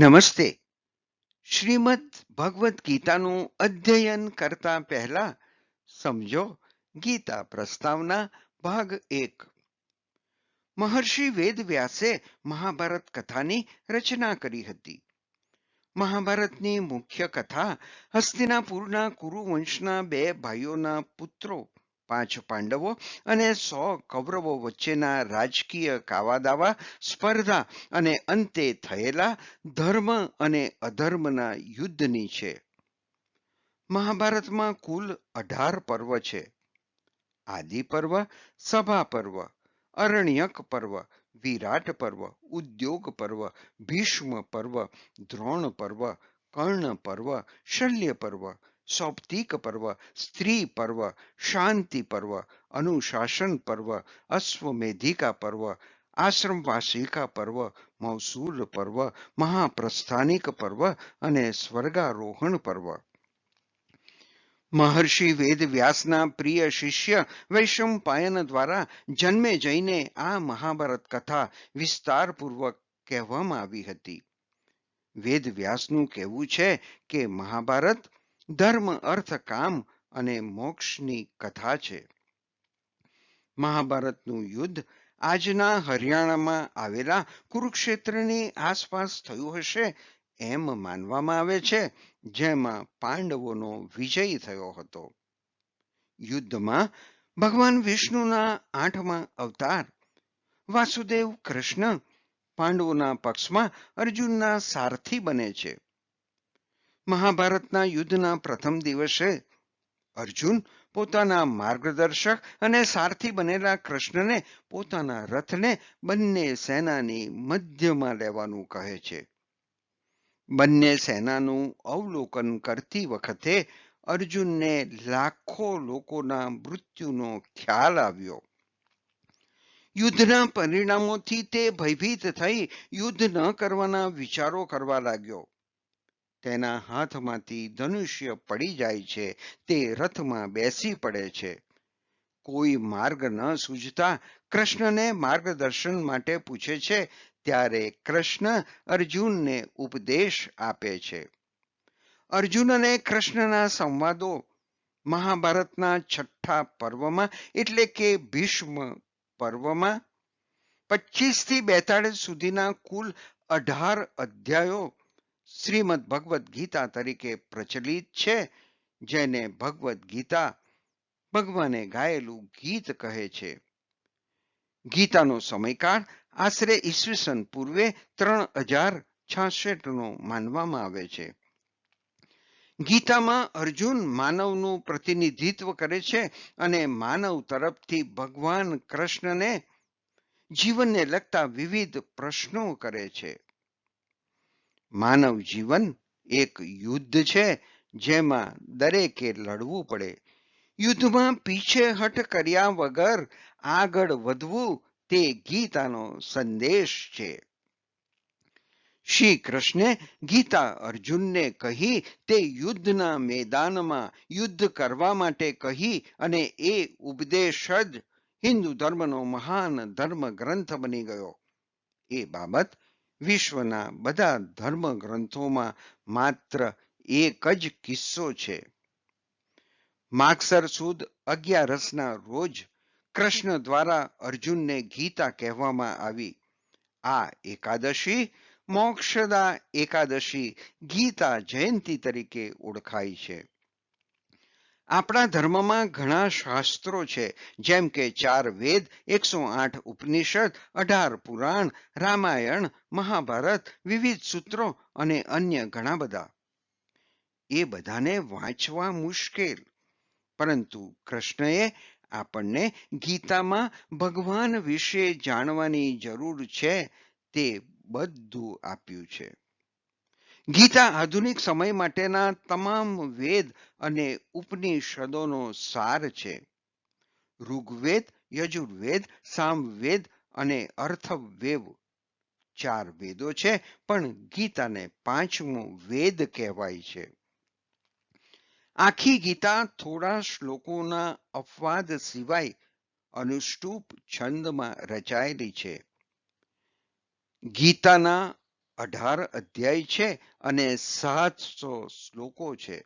નમસ્તે. શ્રીમદ ભગવદ્ ગીતાનું અધ્યયન કરતા પહેલા સમજો ગીતા પ્રસ્તાવના ભાગ એક. મહર્ષિ વેદવ્યાસે મહાભારત કથાની રચના કરી હતી. મહાભારતની મુખ્ય કથા હસ્તિનાપુરના કુરુવંશના બે ભાઈઓના પુત્રો પાંચ પાંડવો અને સો કૌરવો વચ્ચેના રાજકીય કાવાદાવા, સ્પર્ધા અને અંતે થયેલા ધર્મ અને અધર્મના યુદ્ધની છે. મહાભારતમાં કુલ અઢાર પર્વ છે. આદિ પર્વ, સભા પર્વ, અરણ્યક પર્વ, વિરાટ પર્વ, ઉદ્યોગ પર્વ, ભીષ્મ પર્વ, દ્રોણ પર્વ, કર્ણ પર્વ, શલ્ય પર્વ સૌપ્તિક પર્વ, સ્ત્રી પર્વ, શાંતિ પર્વ, અનુશાસન પર્વ, અશ્વમેધિકા પર્વ, આશ્રમવાસિકા પર્વ મૌસૂલ પર્વ, મહાપ્રસ્થાનિક પર્વ અને સ્વર્ગારોહણ પર્વ. મહર્ષિ વેદ વ્યાસના પ્રિય શિષ્ય વૈશંપાયન દ્વારા જન્મે જઈને આ મહાભારત કથા વિસ્તારપૂર્વક કહેવામાં આવી હતી. વેદ વ્યાસનું કહેવું છે કે મહાભારત ધર્મ અર્થ કામ અને મોક્ષની કથા છે. મહાભારતનું યુદ્ધ આજના હરિયાણામાં આવેલા કુરુક્ષેત્રની આસપાસ થયું હશે એમ માનવામાં આવે છે, જેમાં પાંડવોનો વિજય થયો હતો. યુદ્ધમાં ભગવાન વિષ્ણુના આઠમા અવતાર, વાસુદેવ કૃષ્ણ પાંડવોના પક્ષમાં અર્જુનના સારથી બને છે. મહાભારતના યુદ્ધના પ્રથમ દિવસે અર્જુન પોતાના માર્ગદર્શક અને સારથી બનેલા કૃષ્ણને પોતાના રથને બંને સેનાની મધ્યમાં લેવાનું કહે છે. બંને સેનાનું અવલોકન કરતી વખતે અર્જુનને લાખો લોકોના મૃત્યુનો ખ્યાલ આવ્યો. યુદ્ધના પરિણામોથી તે ભયભીત થઈ યુદ્ધ ન કરવાના વિચારો કરવા લાગ્યો. તેના હાથમાંથી ધનુષ્ય પડી જાય છે, તે રથમાં બેસી પડે છે. કોઈ માર્ગ ન સૂઝતા કૃષ્ણને માર્ગદર્શન માટે પૂછે છે, ત્યારે કૃષ્ણ અર્જુનને ઉપદેશ આપે છે. અર્જુન અને કૃષ્ણના સંવાદો મહાભારતના છઠ્ઠા પર્વમાં એટલે કે ભીષ્મ પર્વમાં પચીસથી બેતાળીસ સુધીના કુલ અઢાર અધ્યાયો શ્રીમદ ભગવદ્ ગીતા તરીકે પ્રચલિત છે, જેને ભગવદ્ ગીતા ભગવાને ગાયેલું ગીત કહે છે. ગીતાનો સમયકાળ આશરે ઈસવીસન પૂર્વે ત્રણ હજાર છાસઠનો માનવામાં આવે છે. ગીતામાં અર્જુન માનવનું પ્રતિનિધિત્વ કરે છે અને માનવ તરફથી ભગવાન કૃષ્ણને જીવનને લગતા વિવિધ પ્રશ્નો કરે છે. માનવ જીવન એક યુદ્ધ છે, જેમાં દરેકે લડવું પડે. યુદ્ધમાં પીછેહટ કર્યા વગર આગળ વધવું તે ગીતાનો સંદેશ છે. શ્રી કૃષ્ણે ગીતા અર્જુનને કહી તે યુદ્ધના મેદાનમાં યુદ્ધ કરવા માટે કહી અને એ ઉપદેશ જ હિન્દુ ધર્મનો મહાન ધર્મ ગ્રંથ બની ગયો. એ બાબત વિશ્વના બધા ધર્મ ગ્રંથોમાં માત્ર એક જ કિસ્સો છે. માગસર સુદ અગિયારસના રોજ કૃષ્ણ દ્વારા અર્જુનને ગીતા કહેવામાં આવી. આ એકાદશી મોક્ષદા એકાદશી ગીતા જયંતિ તરીકે ઓળખાય છે. આપણા ધર્મમાં ઘણા શાસ્ત્રો છે, જેમ કે ચાર વેદ, એકસો આઠ ઉપનિષદ, અઢાર પુરાણ, રામાયણ, મહાભારત, વિવિધ સૂત્રો અને અન્ય ઘણા બધા. એ બધાને વાંચવા મુશ્કેલ. પરંતુ કૃષ્ણએ આપણને ગીતામાં ભગવાન વિશે જાણવાની જરૂર છે તે બધું આપ્યું છે. ગીતા આધુનિક સમય માટેના તમામ વેદ અને ઉપનિષદોનો સાર છે. ઋગ્વેદ, યજુર્વેદ, સામવેદ અને અર્થવેવ ચાર વેદો છે, પણ ગીતાને પાંચમો વેદ કહેવાય છે. આખી ગીતા થોડા શ્લોકોના અપવાદ સિવાય અનુષ્ટુપ છંદમાં રચાયેલી છે. ગીતાના અઢાર અધ્યાય છે અને સાતસો શ્લોકો છે.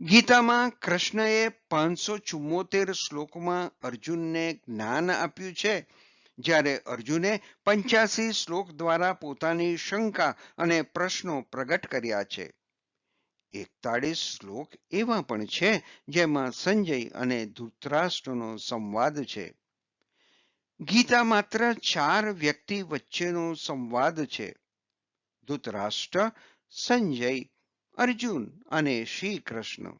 ગીતામાં કૃષ્ણએ પાંચસો ચુમ્મોતેર શ્લોકમાં અર્જુનને જ્ઞાન આપ્યું છે. જ્યારે અર્જુને પંચ્યાસી શ્લોક દ્વારા પોતાની શંકા અને પ્રશ્નો પ્રગટ કર્યા છે. એકતાળીસ શ્લોક એવા પણ છે જેમાં સંજય અને ધૃતરાષ્ટ્રનો સંવાદ છે. ગીતા માત્ર ચાર વ્યક્તિ વચ્ચેનો સંવાદ છે. ધૃતરાષ્ટ્ર, સંજય, અર્જુન અને શ્રી કૃષ્ણ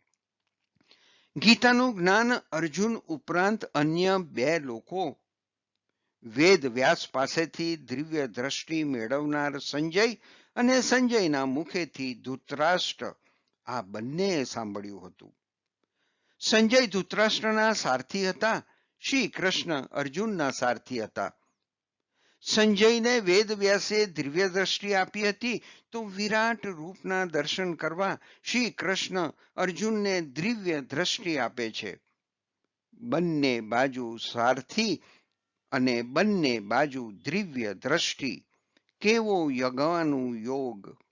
ગીતાનું જ્ઞાન અર્જુન ઉપરાંત અન્ય બે લોકો. વેદ વ્યાસ પાસેથી દિવ્ય દ્રષ્ટિ મેળવનાર સંજય અને સંજયના મુખેથી ધૃતરાષ્ટ્ર. આ બંને સાંભળ્યું હતું. સંજય ધૃતરાષ્ટ્રના સારથી હતા. શ્રી કૃષ્ણ અર્જુનના સારથી હતા. સંજયને વેદ વ્યાસે દિવ્ય દ્રષ્ટિ આપી હતી તો વિરાટ રૂપના દર્શન કરવા શ્રી કૃષ્ણ અર્જુનને દિવ્ય દ્રષ્ટિ આપે છે. બંને બાજુ સારથી અને બંને બાજુ દિવ્ય દ્રષ્ટિ. કેવો યગાનું યોગ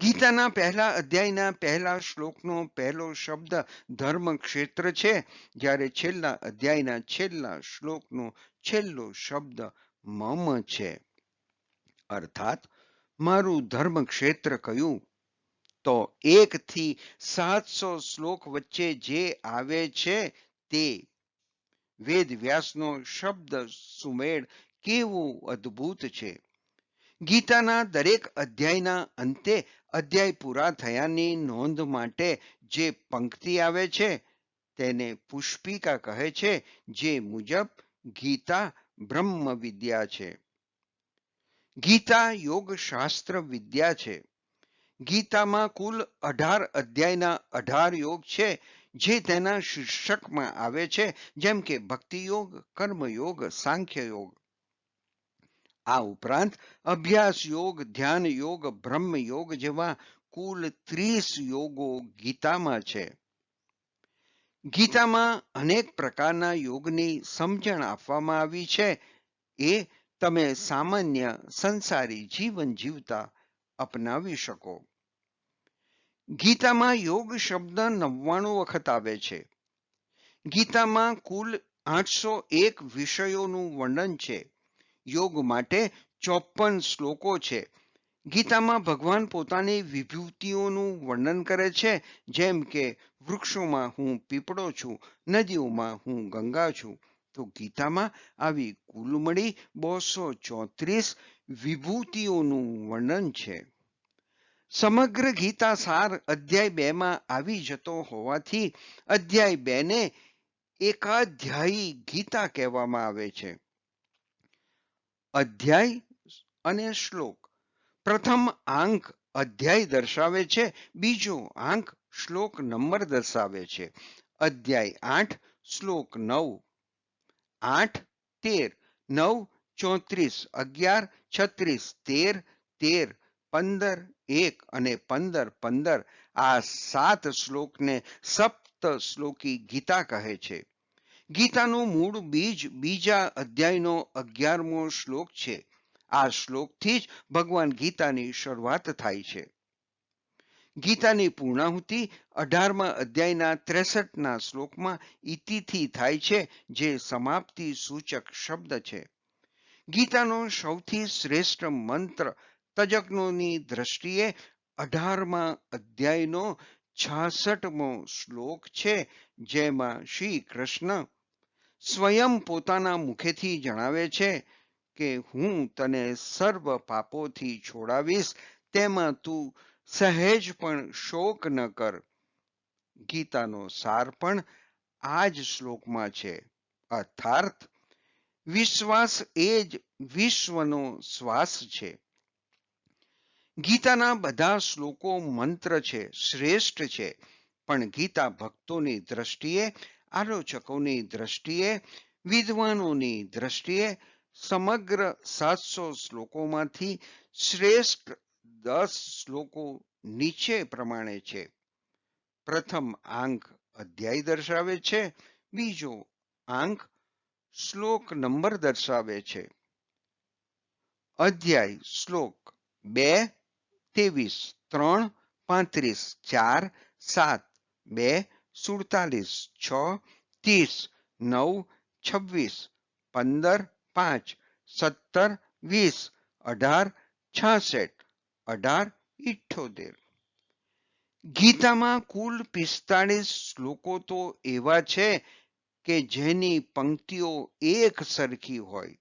ગીતાના પહેલા અધ્યાયના પહેલા શ્લોકનો પહેલો શબ્દ ધર્મ ક્ષેત્ર છે. જ્યારે છેલ્લા અધ્યાયના છેલ્લા શ્લોકનો છેલ્લો શબ્દ મમ છે. અર્થાત, મારું ધર્મ ક્ષેત્ર કયું? તો એક થી સાતસો શ્લોક વચ્ચે જે આવે છે તે વેદ વ્યાસનો શબ્દ સુમેળ કેવું અદ્ભુત છે. ગીતાના દરેક અધ્યાયના અંતે અધ્યાય પૂરા થયાની નોંધ માટે જે પંક્તિ આવે છે, તેને પુષ્પિકા કહે છે, જે મુજબ ગીતા બ્રહ્મ વિદ્યા છે. ગીતા યોગ શાસ્ત્ર વિદ્યા છે. ગીતામાં કુલ અઢાર અધ્યાયના અઢાર યોગ છે, જે તેના શીર્ષકમાં આવે છે, જેમ કે ભક્તિયોગ, કર્મયોગ સાંખ્ય યોગ આ ઉપરાંત અભ્યાસ યોગ, ધ્યાન યોગ, બ્રહ્મ યોગ જેવા કુલ ત્રીસ યોગો ગીતામાં છે. ગીતામાં અનેક પ્રકારના યોગની સમજણ આપવામાં આવી છે. એ તમે સામાન્ય સંસારી જીવન જીવતા અપનાવી શકો. ગીતામાં યોગ શબ્દ નવ્વાણું વખત આવે છે. ગીતામાં કુલ આઠસો એક વિષયોનું વર્ણન છે. યોગ માટે ચોપન શ્લોકો છે. ગીતામાં ભગવાન પોતાની વિભૂતિઓનું વર્ણન કરે છે, જેમ કે, વૃક્ષોમાં હું પીપળો છું, નદીઓમાં હું ગંગા છું. તો ગીતામાં આવી કુલ મળી બસો ચોત્રીસ વિભૂતિઓનું વર્ણન છે. સમગ્ર ગીતા સાર અધ્યાય બે માં આવી જતો હોવાથી અધ્યાય બે ને એકાધ્યાયી ગીતા કહેવામાં આવે છે. અધ્યાય અને શ્લોક. પ્રથમ આંક અધ્યાય દર્શાવે છે, બીજો આંક શ્લોક નંબર દર્શાવે છે. અધ્યાય આઠ, શ્લોક નવ. આઠ, તેર. નવ, ચોત્રીસ. અગિયાર, છત્રીસ. તેર તેર, પંદર, એક અને પંદર પંદર. આ સાત શ્લોકને સપ્ત શ્લોકી ગીતા કહે છે. ગીતાનું મૂળ બીજ બીજા અધ્યાયનો અગિયારમો શ્લોક છે. આ શ્લોકથી જ ભગવાન ગીતાની શરૂઆત થાય છે. ગીતાની પૂર્ણાહુતિ અઢારમા અધ્યાયના ત્રેસઠના શ્લોકમાં ઇતિથી થાય છે, જે સમાપ્તિ સૂચક શબ્દ છે. ગીતાનો સૌથી શ્રેષ્ઠ મંત્ર તજજ્ઞોની દ્રષ્ટિએ અઢારમા અધ્યાયનો છાસઠમો શ્લોક છે, જેમાં શ્રી કૃષ્ણ સ્વયં પોતાના મુખેથી જણાવે છે કે હું તને સર્વ પાપોથી છોડાવીશ, તેમાં તું સહેજ પણ શોક ન કર. ગીતાનો સાર પણ આ જ શ્લોકમાં છે. અર્થાર્થ, વિશ્વાસ એ જ વિશ્વનો શ્વાસ છે. ગીતાના બધા શ્લોકો મંત્ર છે, શ્રેષ્ઠ છે, પણ ગીતા ભક્તોની દ્રષ્ટિએ આલોચકોની દ્રષ્ટિએ, વિદ્વાનોની દ્રષ્ટિએ સમગ્ર સાતસો શ્લોકોમાંથી શ્રેષ્ઠ દસ શ્લોકો નીચે પ્રમાણે છે. પ્રથમ આંક અધ્યાય દર્શાવે છે, બીજો આંક શ્લોક નંબર દર્શાવે છે. અધ્યાય શ્લોક બે, ત્રેવીસ, ત્રણ, પાંત્રીસ, ચાર, સાત, બે સુડતાલીસ, છ, ત્રીસ, નવ, છવ્વીસ, પંદર, પાંચ, સત્તર, વીસ, અઢાર, છાસઠ, અઢાર ઇઠ્ઠોતેર ગીતામાં કુલ પિસ્તાળીસ શ્લોકો તો એવા છે કે જેની પંક્તિઓ એક સરખી હોય.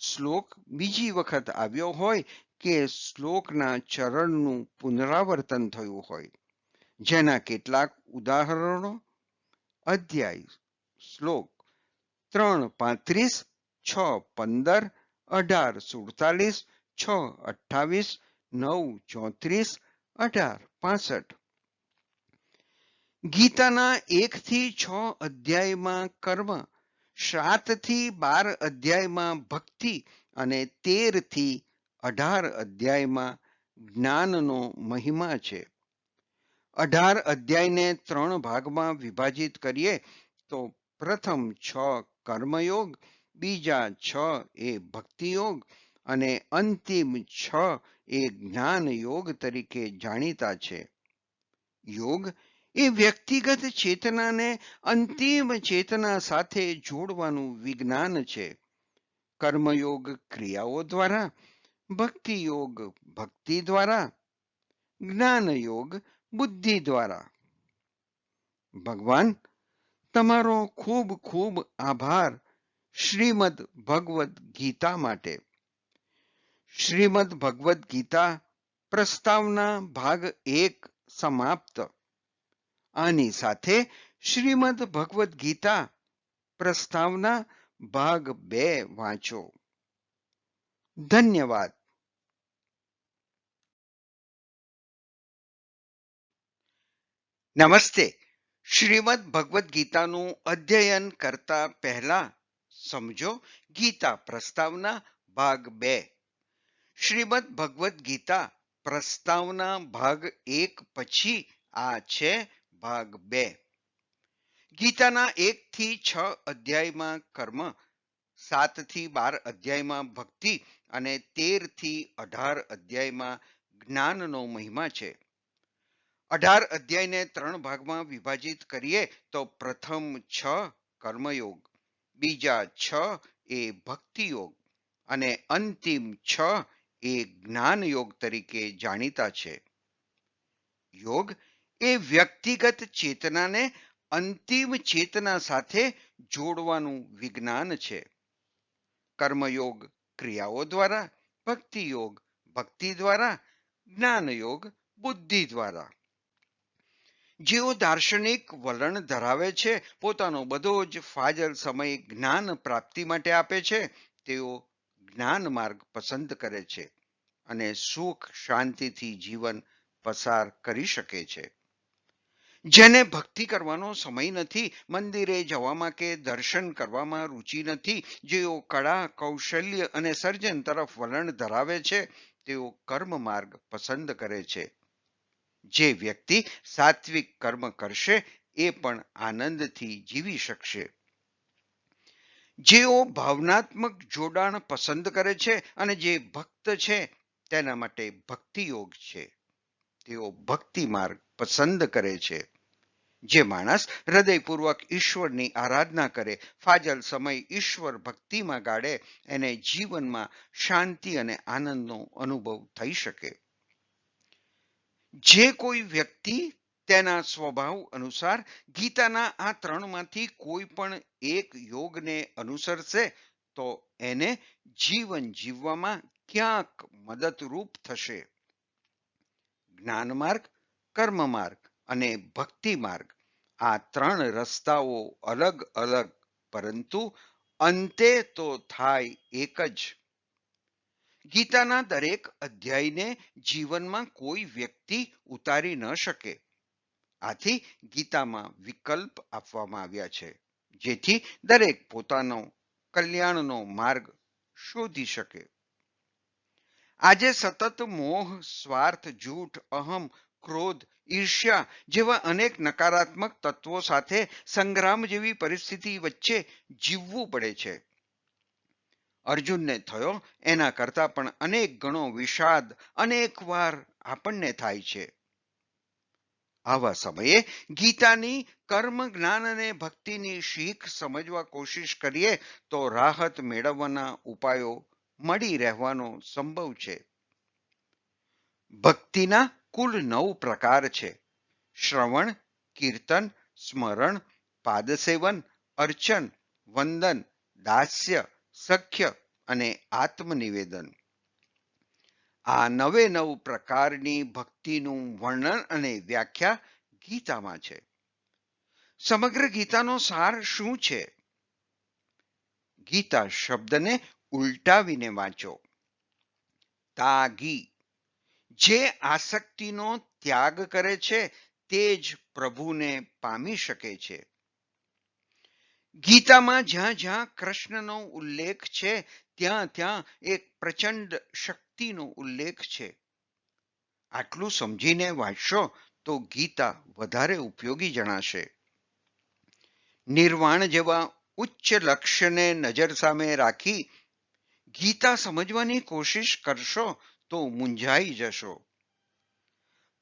શ્લોક બીજી વખત આવ્યો હોય કે શ્લોકના ચરણનું પુનરાવર્તન થયું હોય. જેના કેટલાક ઉદાહરણો, અધ્યાય, શ્લોક ત્રણ પાંત્રીસ, છ પંદર, અઢાર સુડતાલીસ, છ અઠ્ઠાવીસ, નવ ચોત્રીસ, અઢાર પાસઠ. ગીતાના એક થી છ અધ્યાયમાં કર્મ સાતથી બાર અધ્યાયમાં ભક્તિ અને તેરથી અઢાર અધ્યાયમાં જ્ઞાનનો મહિમા છે. અઢાર અધ્યાયને ત્રણ ભાગમાં વિભાજિત કરીએ, તો પ્રથમ છ કર્મયોગ, બીજા છ એ ભક્તિયોગ અને અંતિમ છ એ જ્ઞાન યોગ તરીકે જાણીતા છે. યોગ એ વ્યક્તિગત ચેતનાને અંતિમ ચેતના સાથે જોડવાનું વિજ્ઞાન છે. કર્મયોગ ક્રિયાઓ દ્વારા, ભક્તિયોગ ભક્તિ દ્વારા જ્ઞાન યોગ બુદ્ધિ દ્વારા. ભગવાન, તમારો ખૂબ ખૂબ આભાર શ્રીમદ ભગવદ ગીતા માટે. શ્રીમદ ભગવદ ગીતા પ્રસ્તાવના ભાગ એક સમાપ્ત. આની સાથે શ્રીમદ ભગવદ ગીતા પ્રસ્તાવના ભાગ બે વાંચો. ધન્યવાદ. નમસ્તે. શ્રીમદ ભગવદ્ ગીતાનું અધ્યયન કરતા પહેલા સમજો ગીતા પ્રસ્તાવના ભાગ બે. શ્રીમદ ભગવદ્ ગીતા પ્રસ્તાવના ભાગ એક પછી આ છે ભાગ બે. ગીતાના એક થી છ અધ્યાયમાં કર્મ સાતથી બાર અધ્યાયમાં ભક્તિ અને તેરથી અઢાર અધ્યાયમાં જ્ઞાનનો મહિમા છે. અઢાર અધ્યાયને ત્રણ ભાગમાં વિભાજિત કરીએ તો પ્રથમ છ કર્મયોગ, બીજા છ એ ભક્તિયોગ અને અંતિમ છ એ જ્ઞાનયોગ તરીકે જાણીતા છે. યોગ એ વ્યક્તિગત ચેતનાને અંતિમ ચેતના સાથે જોડવાનું વિજ્ઞાન છે. કર્મયોગ ક્રિયાઓ દ્વારા, ભક્તિયોગ ભક્તિ દ્વારા, જ્ઞાનયોગ બુદ્ધિ દ્વારા. જેઓ દાર્શનિક વલણ ધરાવે છે, પોતાનો બધો જ ફાજલ સમય જ્ઞાન પ્રાપ્તિ માટે આપે છે, તેઓ જ્ઞાન માર્ગ પસંદ કરે છે અને સુખ શાંતિથી જીવન પસાર કરી શકે છે. જેને ભક્તિ કરવાનો સમય નથી, મંદિરે જવામાં કે દર્શન કરવામાં રુચિ નથી, જેઓ કળા, કૌશલ્ય અને સર્જન તરફ વલણ ધરાવે છે, તેઓ કર્મ માર્ગ પસંદ કરે છે. જે વ્યક્તિ સાત્વિક કર્મ કરશે, એ પણ આનંદથી જીવી શકશે. જેઓ ભાવનાત્મક જોડાણ પસંદ કરે છે અને જે ભક્ત છે, તેના માટે ભક્તિ યોગ છે. તેઓ ભક્તિ માર્ગ પસંદ કરે છે. જે માણસ હૃદયપૂર્વક ઈશ્વરની આરાધના કરે, ફાજલ સમય ઈશ્વર ભક્તિમાં ગાળે, એને જીવનમાં શાંતિ અને આનંદનો અનુભવ થઈ શકે. જે કોઈ વ્યક્તિ તેના સ્વભાવ અનુસાર ગીતાના આ ત્રણમાંથી કોઈ પણ એક યોગને અનુસરશે, તો એને જીવન જીવવામાં ક્યાંક મદદરૂપ થશે. જ્ઞાન માર્ગ, કર્મ માર્ગ અને ભક્તિ માર્ગ આ ત્રણ રસ્તાઓ અલગ અલગ, પરંતુ અંતે તો થાય એક જ. ગીતાના દરેક અધ્યાયને જીવનમાં કોઈ વ્યક્તિ ઉતારી ન શકે. આથી ગીતામાં વિકલ્પ આપવામાં આવ્યા છે, જેથી દરેક પોતાનો કલ્યાણનો માર્ગ શોધી શકે. આજે સતત મોહ, સ્વાર્થ, જૂઠ, અહમ, ક્રોધ, ઈર્ષ્યા જેવા અનેક નકારાત્મક તત્વો સાથે સંગ્રામ જેવી પરિસ્થિતિ વચ્ચે જીવવું પડે છે. અર્જુનને થયો. એના કરતા પણ અનેક ગણો વિષાદ અનેક વાર આપણને થાય છે. આવા સમયે ગીતાની કર્મ, જ્ઞાન અને ભક્તિની શીખ સમજવા કોશિશ કરીએ તો રાહત મેળવવાના ઉપાયો મળી રહેવાનો સંભવ છે. ભક્તિના કુલ નવ પ્રકાર છે. શ્રવણ, કીર્તન, સ્મરણ, પાદસેવન, અર્ચન, વંદન, દાસ્ય સખ્ય અને આત્મનિવેદન. આ નવે નવ પ્રકારની ભક્તિનું વર્ણન અને વ્યાખ્યા ગીતામાં છે. સમગ્ર ગીતાનો સાર શું છે? ગીતા શબ્દને ઉલટાવીને વાંચો. તાગી. જે આસક્તિનો ત્યાગ કરે છે, તે જ પ્રભુને પામી શકે છે. ગીતામાં જ્યાં જ્યાં કૃષ્ણનો ઉલ્લેખ છે, ત્યાં ત્યાં એક પ્રચંડ શક્તિનો ઉલ્લેખ છે. આટલું સમજીને વાંચશો તો ગીતા વધારે ઉપયોગી જણાશે. નિર્વાણ જેવા ઉચ્ચ લક્ષ્યને નજર સામે રાખી ગીતા સમજવાની કોશિશ કરશો તો મૂંઝાઈ જશો.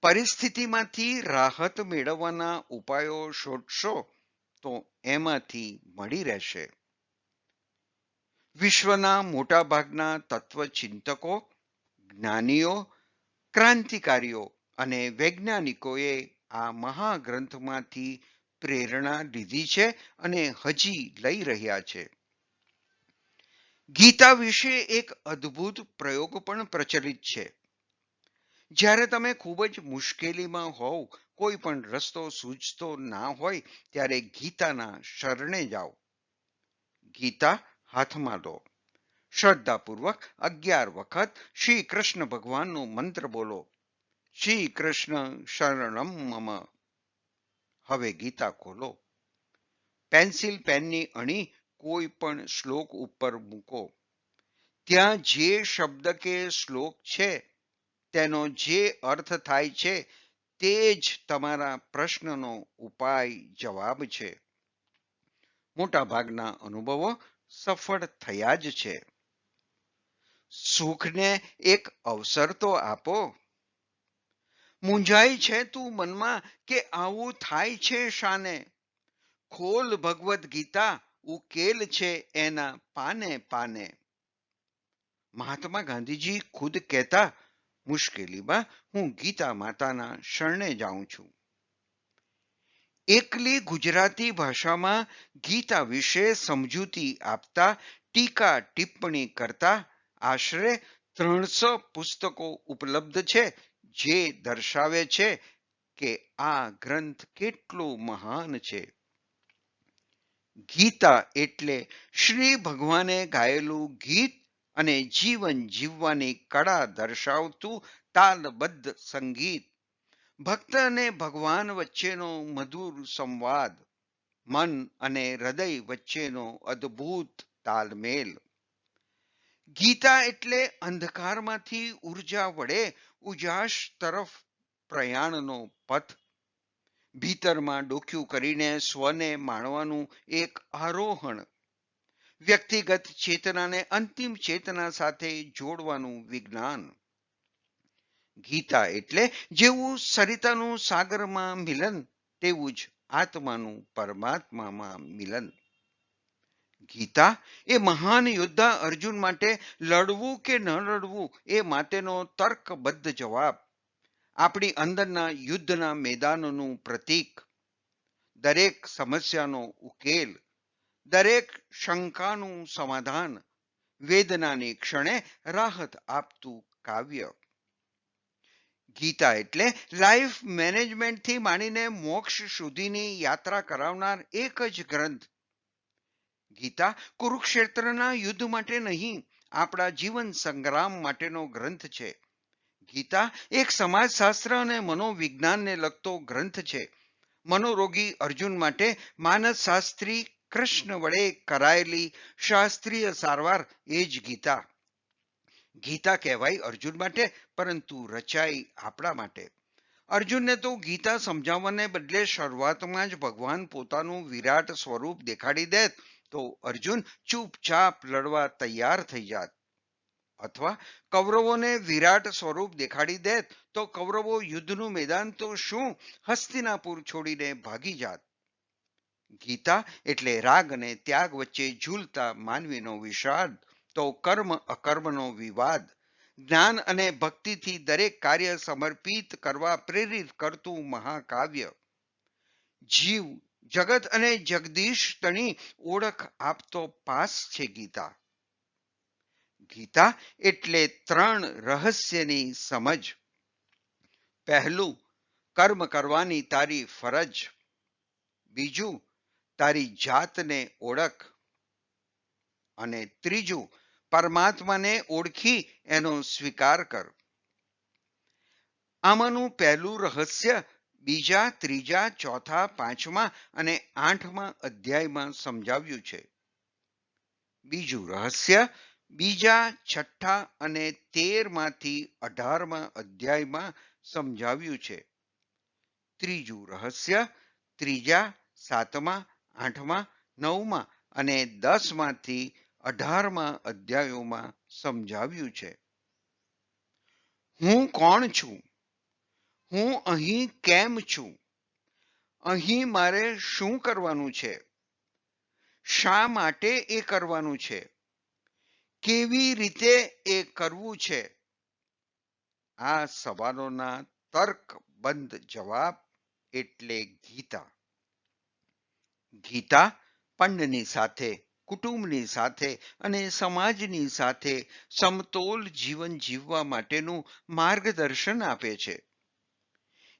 પરિસ્થિતિમાંથી રાહત મેળવવાના ઉપાયો શોધશો તો એમાંથી મળી રહેશે. વિશ્વના મોટાભાગના તત્વચિંતકો, જ્ઞાનીઓ, ક્રાંતિકારીઓ અને વૈજ્ઞાનિકોએ આ મહાગ્રંથમાંથી પ્રેરણા લીધી છે અને હજી લઈ રહ્યા છે. ગીતા વિશે એક અદ્ભુત પ્રયોગ પણ પ્રચલિત છે. જ્યારે તમે ખૂબ જ મુશ્કેલીમાં હોવ કોઈ પણ રસ્તો સૂચતો ના હોય ત્યારે ગીતાના શરણે જાઓ. ગીતા હાથમાં લો. શ્રદ્ધાપૂર્વક અગિયાર વખત શ્રી કૃષ્ણ ભગવાનનો મંત્ર બોલો. શ્રી કૃષ્ણ શરણમ મમ. હવે ગીતા ખોલો. પેન્સિલ પેનની અણી કોઈ પણ શ્લોક ઉપર મૂકો. ત્યાં જે શબ્દ કે શ્લોક છે, તેનો જે અર્થ થાય છે તે જ તમારા પ્રશ્નનો ઉપાય જવાબ છે. મોટા ભાગના અનુભવો સફળ થયા જ છે. સુખને એક અવસર તો આપો. મૂંઝાય છે તું મનમાં કે આવું થાય છે શાને? ખોલ ભગવદ્ ગીતા, ઉકેલ છે એના પાને પાને. મહાત્મા ગાંધીજી ખુદ કહેતા મુશ્કેલીમાં હું ગીતા માતાના શરણે જાઉં છું. એકલી ગુજરાતી ભાષામાં ગીતા વિશે સમજૂતી આપતા ટીકા ટિપ્પણી કરતા આશરે ત્રણસો પુસ્તકો ઉપલબ્ધ છે, જે દર્શાવે છે કે આ ગ્રંથ કેટલો મહાન છે. ગીતા એટલે શ્રી ભગવાને ગાયેલું ગીત અને જીવન જીવવાની કળા દર્શાવતું તાલબદ્ધ સંગીત. ભક્ત અને ભગવાન વચ્ચેનો મધુર સંવાદ, મન અને હૃદય વચ્ચેનો અદ્ભુત તાલમેલ. ગીતા એટલે અંધકારમાંથી ઊર્જા વડે ઉજાસ તરફ પ્રયાણનો પથ. ભીતરમાં ડોક્યું કરીને સ્વને માણવાનું એક આરોહણ. વ્યક્તિગત ચેતનાને અંતિમ ચેતના સાથે જોડવાનું વિજ્ઞાન. ગીતા એટલે જેવું સરિતાનું સાગરમાં મિલન, તેવું જ આત્માનું પરમાત્મામાં મિલન. ગીતા એ મહાન યોદ્ધા અર્જુન માટે લડવું કે ન લડવું એ માટેનો તર્કબદ્ધ જવાબ. આપણી અંદરના યુદ્ધના મેદાનનું પ્રતીક. દરેક સમસ્યાનો ઉકેલ દરેક શંકાનું સમાધાન વેદનાની ક્ષણે રાહત આપતું કાવ્ય. ગીતા એટલે લાઈફ મેનેજમેન્ટથી માંડીને મોક્ષ સુધીની યાત્રા કરાવનાર એક જ ગ્રંથ. ગીતા કુરુક્ષેત્રના યુદ્ધ માટે નહીં, આપણા જીવન સંગ્રામ માટેનો ગ્રંથ છે. ગીતા એક સમાજશાસ્ત્ર અને મનોવિજ્ઞાનને લગતો ગ્રંથ છે. મનોરોગી અર્જુન માટે માનસશાસ્ત્રી કૃષ્ણ વડે કરાયેલી શાસ્ત્રીય સારવાર એ જ ગીતા. ગીતા કહેવાય અર્જુન માટે, પરંતુ રચાઈ આપણા માટે. અર્જુનને તો ગીતા સમજાવવાને બદલે શરૂઆતમાં જ ભગવાન પોતાનું વિરાટ સ્વરૂપ દેખાડી દેત, તો અર્જુન ચૂપચાપ લડવા તૈયાર થઈ જાત. અથવા કૌરવોને વિરાટ સ્વરૂપ દેખાડી દેત, તો કૌરવો યુદ્ધનું મેદાન તો શું, હસ્તિનાપુર છોડીને ભાગી જાત. ગીતા એટલે રાગ અને ત્યાગ વચ્ચે ઝૂલતા માનવીનો વિષાદ, તો કર્મ અકર્મનો વિવાદ. જ્ઞાન અને ભક્તિથી દરેક કાર્ય સમર્પિત કરવા પ્રેરિત કરતું મહાકાવ્ય. જીવ, જગત અને જગદીશ તણી ઓળખ આપતો પાસ છે ગીતા. ગીતા એટલે ત્રણ રહસ્યની સમજ. પહેલું, કર્મ કરવાની તારી ફરજ. બીજું તારી જાતને ઓળખ અને ત્રીજું, પરમાત્માને ઓળખી એનો સ્વીકાર કર. આમાંનું પહેલું રહસ્ય બીજા, ત્રીજા, ચોથા, પાંચમા અને આઠમા અધ્યાયમાં સમજાવ્યું છે. બીજું રહસ્ય બીજા, છઠ્ઠા અને તેરમાંથી અઢારમા અધ્યાયમાં સમજાવ્યું છે. ત્રીજું રહસ્ય ત્રીજા, સાતમા આઠમા, નવમા અને દસમાંથી અઢારમાં અધ્યાયોમાં સમજાવ્યું છે. હું કોણ છું? હું અહીં કેમ છું? અહીં મારે શું કરવાનું છે? શા માટે એ કરવાનું છે? કેવી રીતે એ કરવું છે? આ સવાલોના તર્કબંધ જવાબ એટલે ગીતા. ગીતા પંડની સાથે, કુટુંબની સાથે અને સમાજની સાથે સમતોલ જીવન જીવવા માટેનું માર્ગદર્શન આપે છે.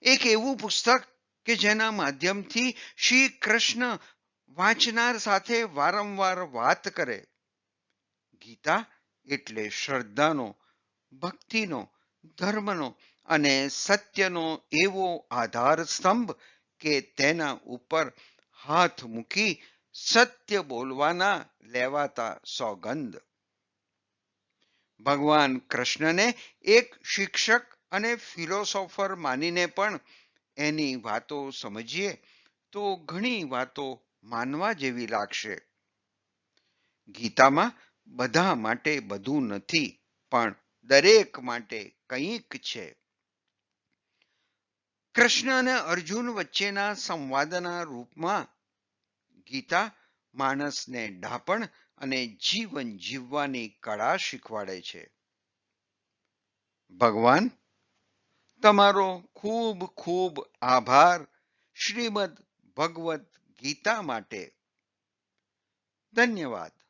એક એવું પુસ્તક કે જેના માધ્યમથી શ્રી કૃષ્ણ વાંચનાર સાથે વારંવાર વાત કરે. ગીતા એટલે શ્રદ્ધાનો, ભક્તિનો, ધર્મનો અને સત્યનો એવો આધાર સ્તંભ કે તેના ઉપર હાથ મૂકી સત્ય બોલવાના લેવાતા સોગંદ. ભગવાન કૃષ્ણને એક શિક્ષક અને ફિલોસોફર માનીને પણ એની વાતો સમજીએ તો ઘણી વાતો માનવા જેવી લાગશે. ગીતામાં બધા માટે બધું નથી, પણ દરેક માટે કંઈક છે. કૃષ્ણ અને અર્જુન વચ્ચેના સંવાદના રૂપમાં ગીતા માણસને ડાપણ અને જીવન જીવવાની કળા શીખવાડે છે. ભગવાન, તમારો ખૂબ ખૂબ આભાર શ્રીમદ ભગવદ ગીતા માટે. ધન્યવાદ.